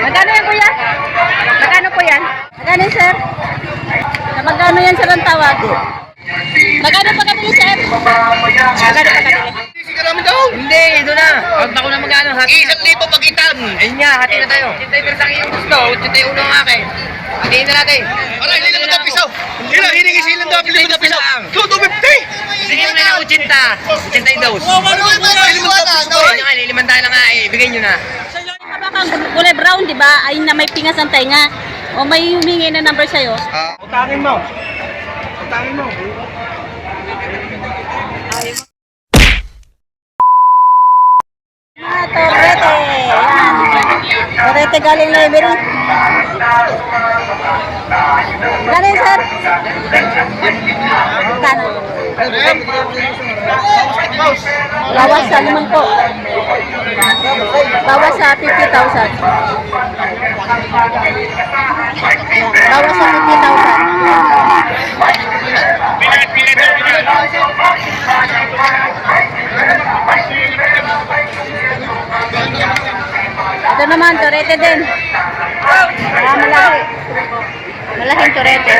Magkano yan kuya? Magkano po yan? Magkano sir? Magkano yan sir ang tawag? Magkano pagkabili sir? Magkano pagkabili? Sige namin daw. Hindi, ito na. Huwag ako na magano. Hati na. Isang libo pagitan. Ayun nga, hati na tayo. Ito yung sa yung gusto. Ito yung uno ang akin. Hatiin na natin. Aray, hindi naman Hindi na, hiningi silang daw, hindi naman na pisaw. 250! Sige mo na ng 80. 80 dos. Ano ba yung Ayun nga, liliman tayo na nga eh. Bigyan nyo na. Kulay brown, di ba? Ay na may pingas ang tenga. O may humingi na number sa'yo. Utangin mo. Utangin mo. Ah, Torrete. Torrete galing library. Galing, sir? Bawas sa limang po. Bawas sa 50,000. Yan. Bawas sa 50,000. Naman, Torete din. Ah, malaki. Malaking Torete.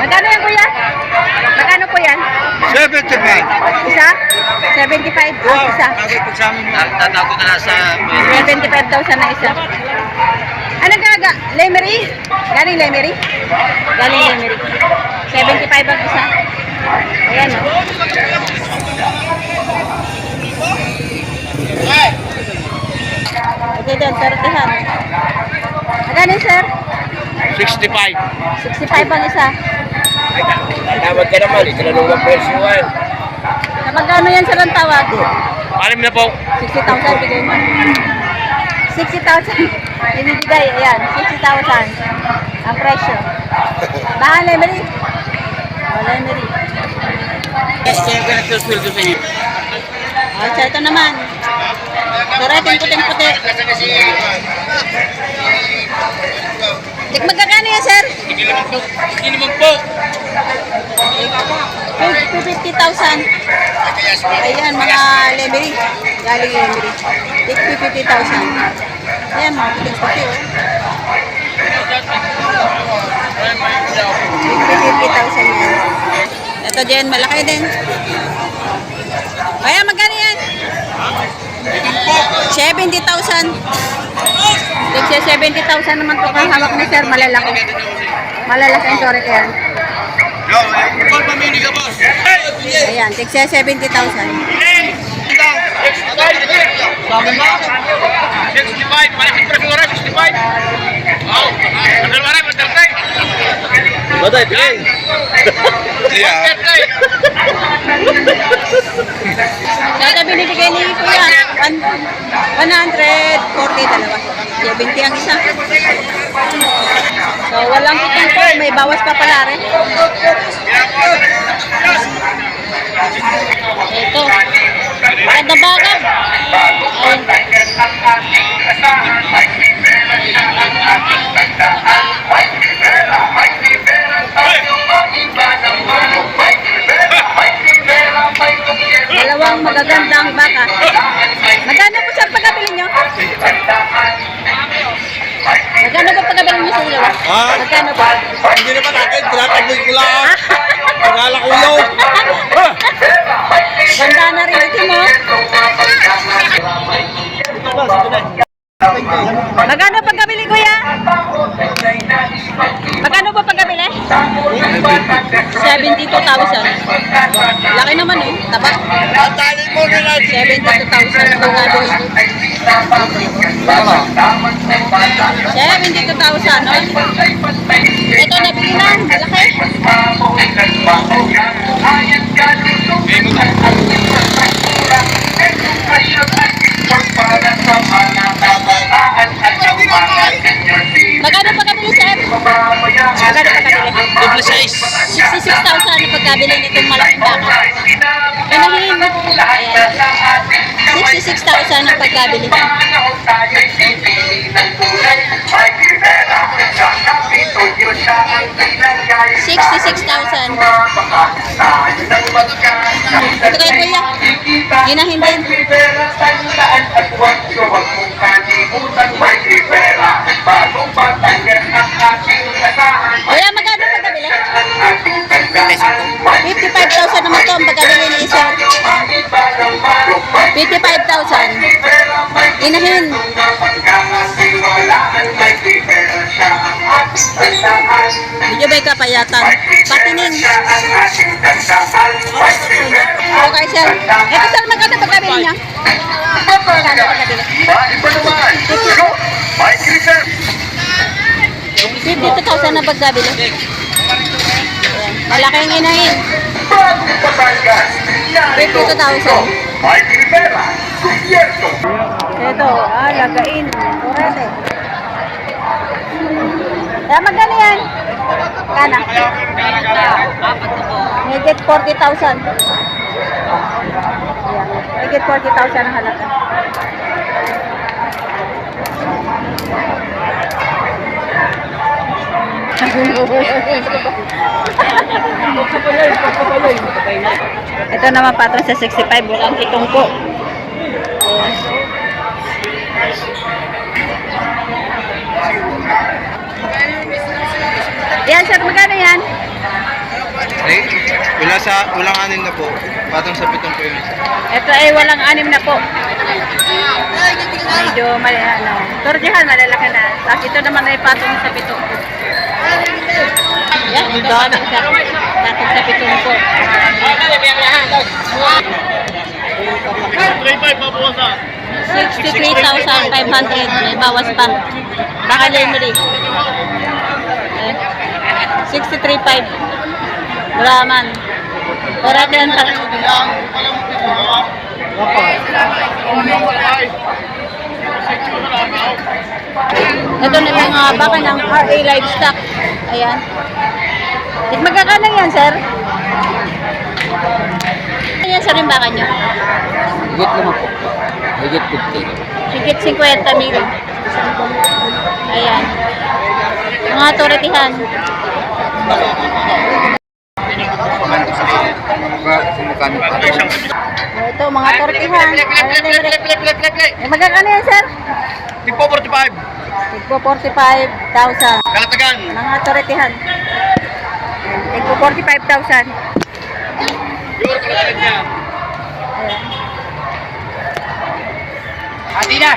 Magkano yan, kuya? Magkano po yan? 75. Isa? 75? Ah, isa. Tatago na sa... 75,000 na isa. Ano gaga? Lemery? Galing Lemery? Galing Lemery. 75 ang isa. Ayan, oh. Ito din, sortihan. Magkano yun, sir? 65. 65 ang isa. Tawag ka naman, itinanong ng presyo yan. Na magkano yan, sir, ang tawag? Alim na po. 60,000 bigay mo. 60,000. Ibibigay, ayan, 60,000 ang presyo. Baka Lemery? O, Lemery. Kaya ka nagsusuldo sa inyo. O, ito naman. Karating puting-puti. Dik magkakano yan, sir? Hindi naman po. Hindi naman po. 50,000. Ayan, mga Lemery. Galing Lemery. Dik 50,000. Ayan, mga puting-puti, oh. Dik 50,000 yan. Ito din, malaki din. Ayan, magkano? 70,000. Dik 70,000 naman to kahawak ni sir, malalaki. Malalaki ang sorry yan. Ayan, dik 70,000. Sabi mo? 65. Malaki presyo na 65. Oh, madal maray, madal tay. Madal tay. Yeah. Ito binibigay ni Kuya, one- 140 dalawa. 70 ang isa. So, walang kitang po, may bawas pa pala rin. Ito. Maganda bagay. Ayun. Laki naman eh. Taba. Tatali mo na lang. 72,000 pagkabili. 72,000, no? Ito na. Malaki. Magkano pagkabili, sir? Magkano pagkabili? Double size. 66,000 ang pagkabili nitong malaking baka. Pinahin. Ayan. 66,000 ang pagkabili. Sixty-six thousand. Ito kay kuya. Ginahin din. 55,000 naman to ang pagkabili ni isa. 55,000. Inahin. Medyo may kapayatan. Patinin. Okay, sir. Ito, sir, magkano pagkabili niya? Magkano pagkabili? 52,000 na pagkabili. Malaking inahin. 52,000. Ito, ah, lagain. Orete. Kaya magkano yan? Kana? Higit 40,000. Ayan. Higit 40,000 ang halaga. Ito naman patron sa 65, walang kitungko. Ayan. Yan, sir, magkano yan? Eh, wala sa, walang anin na po. Patong sa pitong po isa. Ito ay walang anim na po. Medyo mali, ano, tordihan, malalaki na. Tapos ito naman ay patong sa pitong po. Yan, ito patong sa, patong sa pitong po. 63,500. May bawas pa. Baka limeri. Eh, 63,500. Brahman. Orate yan pa. Ito na yung mga baka ng RA Livestock. Ayan. It magkakano yan, sir? Ano yan, sir, yung baka nyo? Higit naman po. Higit 50. Higit 50 mil. Ayan. Mga turetihan. Sumukano pa. Ito, mga turetihan. Eh, magkakano yan, sir? Tipo 45. Tigpo 45,000. Kalatagan. Mga turetihan. Tigpo 45,000. Pure kalatagan niya. Ayan. Hati na!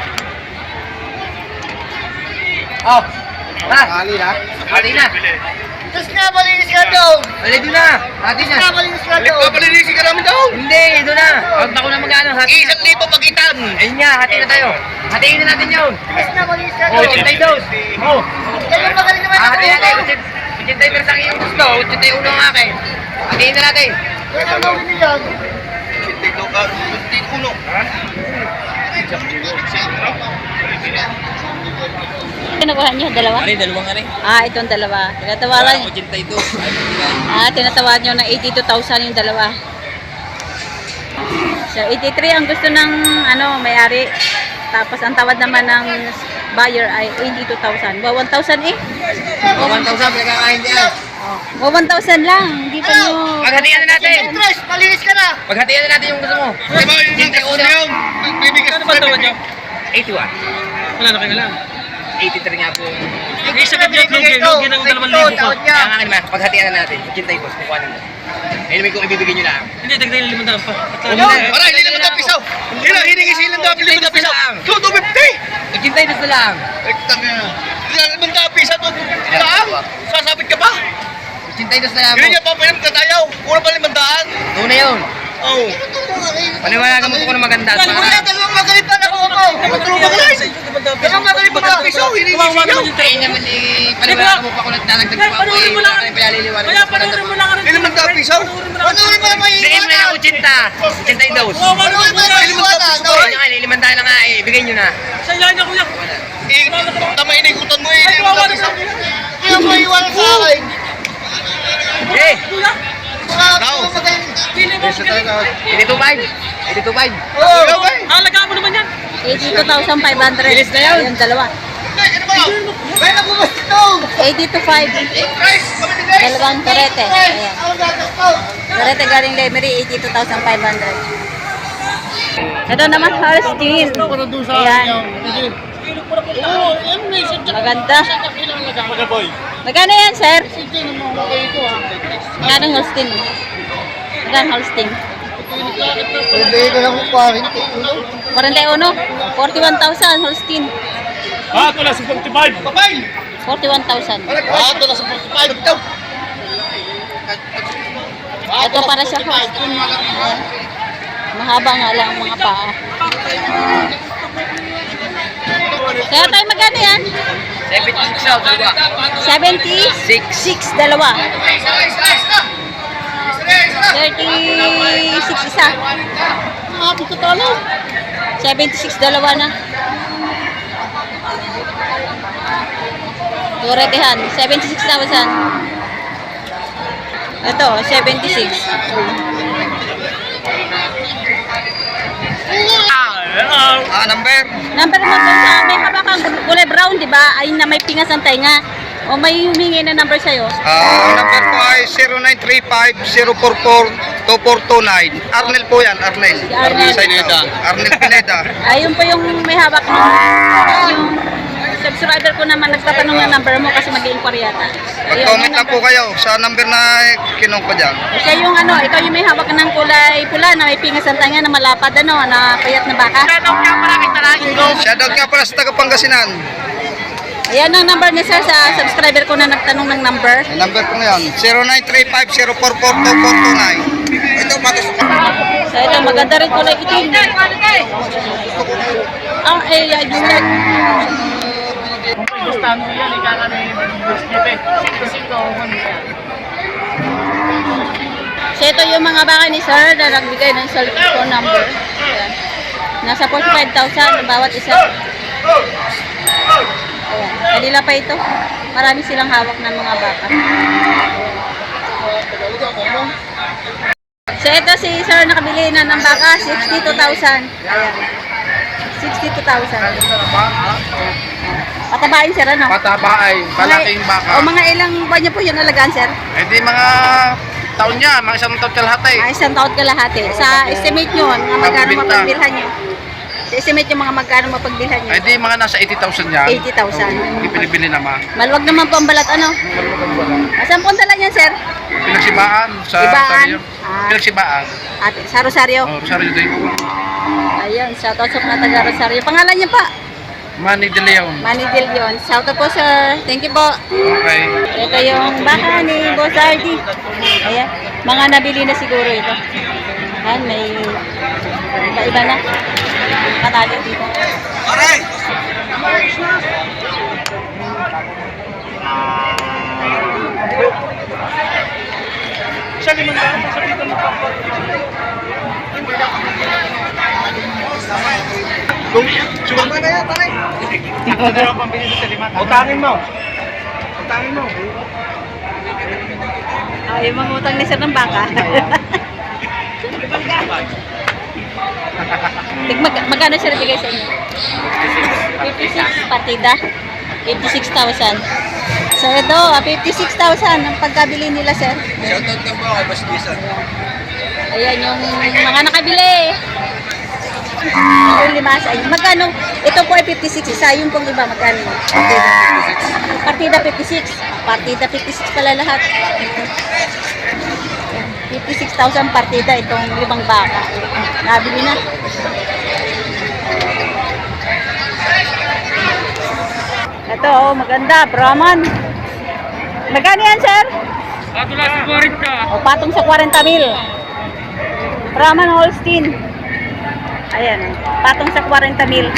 Oh! Ha? Kali na. Hati na! Tapos nga, malinis ka daw. Balik doon na! Hati na! Nga, malinis ka daw. Nagpapalinisin ka namin daw. Hindi, doon na! Huwag na ko na magano. Hati na! Isang libo pagitan. Ayun nga, hati na tayo. Hatiin na natin yun. Tapos nga, malinis ka Oh, daw. chintay dos. Oh! Kaya magaling naman Ah, ako. hati natin. Chintay pero sa akin yung gusto. Chintay ulo ang akin. Hatiin na natin. Kaya nga mawin yan. Tito ka. Tito uno. Kinukuha niyo, dalawa? Ari, dalawang ari. Ah, itong dalawa. Tinatawaran, Chintay dos. ah, tinatawaran niyo na 82,000 yung dalawa. So, 83 ang gusto ng, ano, may-ari. Tapos, ang tawad naman ng buyer ay 82,000. Wa 1,000 eh. 1,000 pinagkakain niya. Wa 1,000 lang. Hindi pa nyo... Paghatian na natin. Tres, malinis ka na. Paghatian na natin yung gusto mo. Di ba yung Chintay gusto ulo. niyo? Bibigas Ano ba tawad niyo? 81. Wala na kayo lang. 83 nga po. Yung isa ka niya, lugi, lugi ng dalawang libo pa. Tawad niya. Kaya nga naman, paghatian na natin. Chintay dos, kukuha nyo. Anyway, kung ibibigay nyo lang. Hindi, dagdag yung limandaan pa. At lang. Para, hindi naman na pisaw. Hindi na, hiningi silang daw. Hindi naman na pisaw. 250. Chintay dos na lang. Eh, tanga na. Hindi naman na pisaw. 250 lang. Sasabit ka pa. Dos na lang Hindi niya papalim ka tayo. Una pa limandaan. Doon na yun. Oh. Paliwanagan mo ko ng maganda. Para dalawang magaling pa na ako ako. Matulog ka lang. Dalawang magaling pa na pisaw. Hiningi Kawawa siya. naman eh, paliwanagan mo pa ko nagdalagdag Kaya pa ako panoorin eh. lang. Wala tayong pinaliliwanag. Kaya panoorin mo lang ka rin. Hindi naman na pisaw. Panuloy mo naman yung Bigay mo na lang 80. Chintay dos. Kawawa Panuloy naman mo kuya. yung iwanan. Ayun nga, nilimandahan na nga eh. Bigay nyo na. Sa ilahin niya kuya. Eh, tama inikutan mo eh. Ay, na naman pisaw. kuya. Kaya mo iwanan sa akin. Eh! Daw. Isa tayo na. 82.5. 82.5. Oo. Alagaan mo naman yan. 82,500. Bilis na yun. Ayan, dalawa. Bumas ito. 82,500. Dalawang karete. Ayan. To. Karete galing Lemery, 82,500. Ito naman, Holstein. Ayan. Yan. Maganda. boy. Magkano yan, sir? Sige naman ako ito ha. Magkano Holstein? Magkano Holstein? Pwede ko lang kung 40. 41. 41,000 Holstein. Ah, ito lang, 55. 41,000. Ah, ito na sa 45 ito. Ito para sa Holstein. Mahaba nga lang ang mga paa. Kaya tayo magkano yan? 76 daw, dalawa. 76 dalawa. 36 isa. Ah, dito talo. 76 dalawa na. Turetehan, 76,000. Ito, 76. Ah, number. Number mo sa may habakang kulay brown, di ba? Ay na may pingas ang tenga. O may humingi na number sa'yo. Ah, ang number po ay 0935-044-2429. Arnel po yan, Arnel. Si Arnel. Pineda. Arnel Pineda. Ayun po yung may hawak ng yung subscriber ko naman nagtatanong ng number mo kasi mag-i-inquire yata. Mag-comment yung lang po kayo sa number na kinong ko dyan. Siya yung ano, ikaw yung may hawak ng kulay pula na may pingas ang tanga na malapad ano, na payat na baka. Shoutout nga pala sa taga Pangasinan. Ayan ang number niya sir sa subscriber ko na nagtanong ng number. Ang number ko ngayon, 0935-044-2429. Ito, matos. So ito, maganda rin kulay itim. Ang eh, yan yung leg. So ito yung mga baka ni sir na nagbigay ng cellphone number. Nasa 45,000 ang bawat isa. Ayan. Pa ito. Marami silang hawak ng mga baka. So ito si sir nakabili na ng baka, 62,000. Ayan. 62,000. Patabain sir ano? Patabaay, malaking Mga- baka. O mga ilang buwan niyo po yun alagaan sir? Eh di mga taon niya, mga isang taon kalahati. Ah, isang taon kalahati. Sa estimate nyo, mga magkano mapagbilhan nyo? Sa estimate nyo, mga magkano mapagbilhan nyo? Eh di mga nasa 80,000 yan. 80,000. Hindi pinibili naman. Maluwag naman po ang balat, ano? Asan po ang dala niyan, sir? Pinagsibaan sa Ibaan. Ah. Pinagsibaan. Ate, sa Rosario. Oh, Rosario din. Ayun, sa mga taga Rosario. Pangalan niyo pa? Manny De Leon. Manny Del Yon. Shoutout po, sir. Thank you po. Okay. Ito yung baka ni Boss Ardy. Ayan. Mga nabili na siguro ito. Ayan, may iba-iba na. Katali dito. Utangin mo. Utangin mo. Ah, yung mga utang ni sir ng baka. Tig mag magkano sir bigay sa inyo? 56 partida. 56,000. So ito, ah, 56,000 ang pagkabili nila sir. Shoutout nga po kay Boss Jason. Ayan yung mga nakabili. Yung lima sa inyo. Magkano? Ito po ay 56 isa. Yung pong iba, magkano? Partida 56. Partida 56 pala lahat. 56,000 partida itong limang baka. Nabili na. Ito, oh, maganda. Brahman. Magkano yan, sir? Ito lang, 40. O patong sa 40 mil. Brahman Holstein. Ayan, patong sa 40 mil.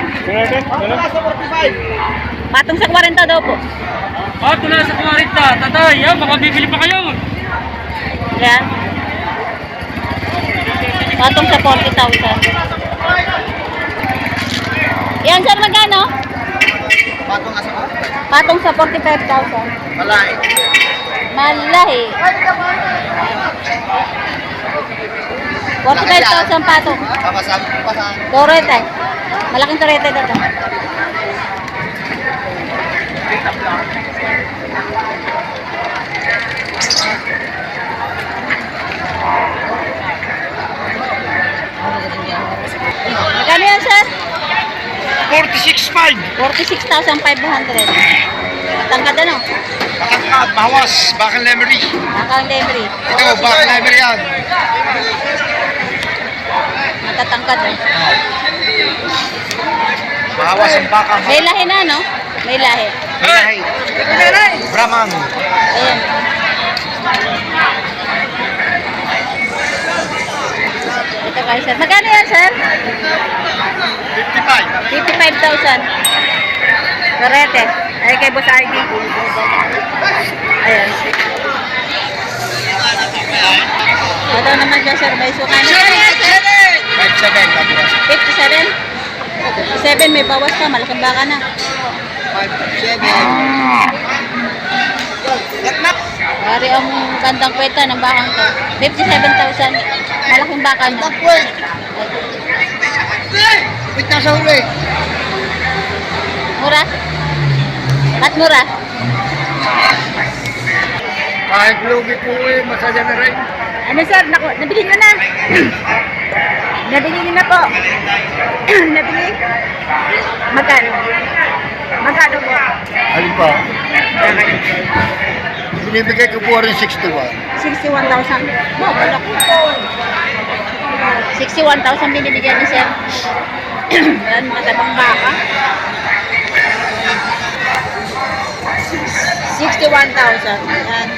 Patong sa 40 daw po. Patong na sa 40. Tatay, yan, baka bibili pa kayo. Yan. Patong sa 40,000. Yan, sir, magkano? Patong asa Patong sa 45,000. Malahi. Malahi. Malahi. 45,000 pato. Kakasama ko. Torete. Malaking torete na ito. Magkano yan, sir? 46.5. 46,500. Matangkad ano? Matangkad, bawas, bakang lemery. Bakang lemery. Ito, bakang lemery yan. Matatangkad eh. Bawas ang bakal. May lahi na, no? May lahi. Hey! Brahman. Ayan. Ito kayo, sir. Magkano yan, sir? 55. 55,000. Correct eh. Ay, kay Boss RD. Ayan. Ito naman dyan, sir. May suka. Magkano yan, sir? 57. bawas. 57? 57, may bawas ka. Malaking baka na. 57. Pari ang gandang kwenta ng bakang to. 57,000. Malaking baka na. Wait! Wait na sa huli! Mura? Ba't mura? Kahit lugi po eh, masaya na rin. Ano sir? Naku, nabili nyo na. nabili nyo na po. nabili? Magkano? Magkano po? Alin pa? Binibigay ko po rin 61. 61,000. Mo, wala ko. 61,000 binibigyan ni sir. Yan, matabang baka. 61,000. Yan.